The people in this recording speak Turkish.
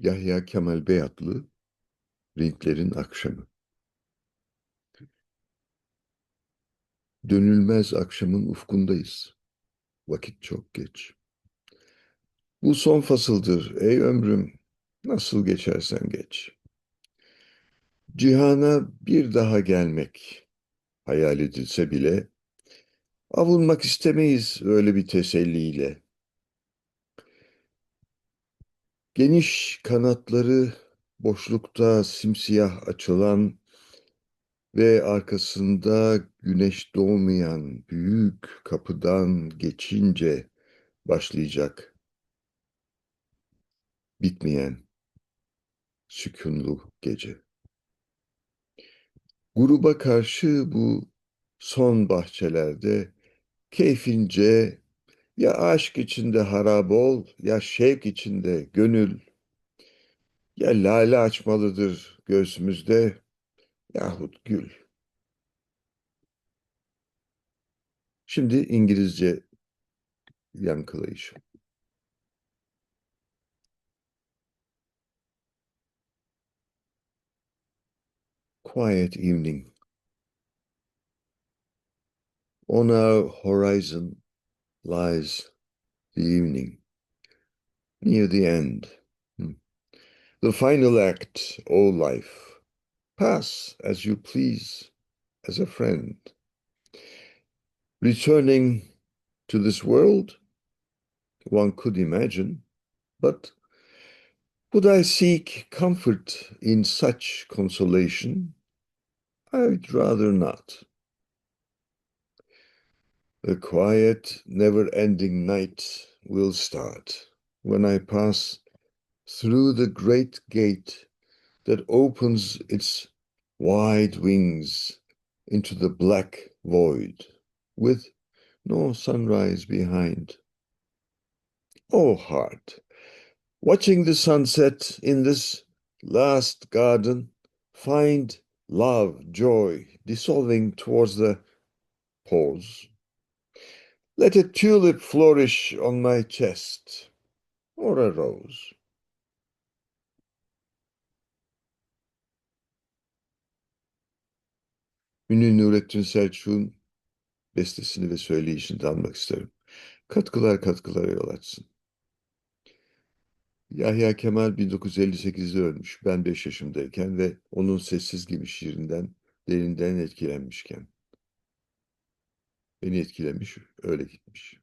Yahya Kemal Beyatlı, Renklerin Akşamı. Dönülmez akşamın ufkundayız. Vakit çok geç. Bu son fasıldır ey ömrüm, nasıl geçersen geç. Cihana bir daha gelmek hayal edilse bile, avunmak istemeyiz öyle bir teselliyle. Geniş kanatları boşlukta simsiyah açılan ve arkasında güneş doğmayan büyük kapıdan geçince başlayacak bitmeyen sükunlu gece. Gruba karşı bu son bahçelerde keyfince ya aşk içinde harap ol ya şevk içinde gönül ya lale açmalıdır göğsümüzde yahut gül. Şimdi İngilizce yankılayış. Quiet evening. On our horizon lies the evening, near the end. Hmm. The final act, O life. Pass as you please, as a friend. Returning to this world, one could imagine, but would I seek comfort in such consolation? I'd rather not. The quiet, never ending night will start when I pass through the great gate that opens its wide wings into the black void with no sunrise behind. Oh, heart, watching the sunset in this last garden, find love, joy dissolving towards the pause. Let a tulip flourish on my chest, or a rose. Ünlü Nurettin Selçuk'un bestesini ve söyleyişini de almak isterim. Katkılar katkılara yol açsın. Yahya Kemal 1958'de ölmüş. Ben 5 yaşımdayken ve onun sessiz gibi şiirinden derinden etkilenmişken. Beni etkilemiş, öyle gitmiş.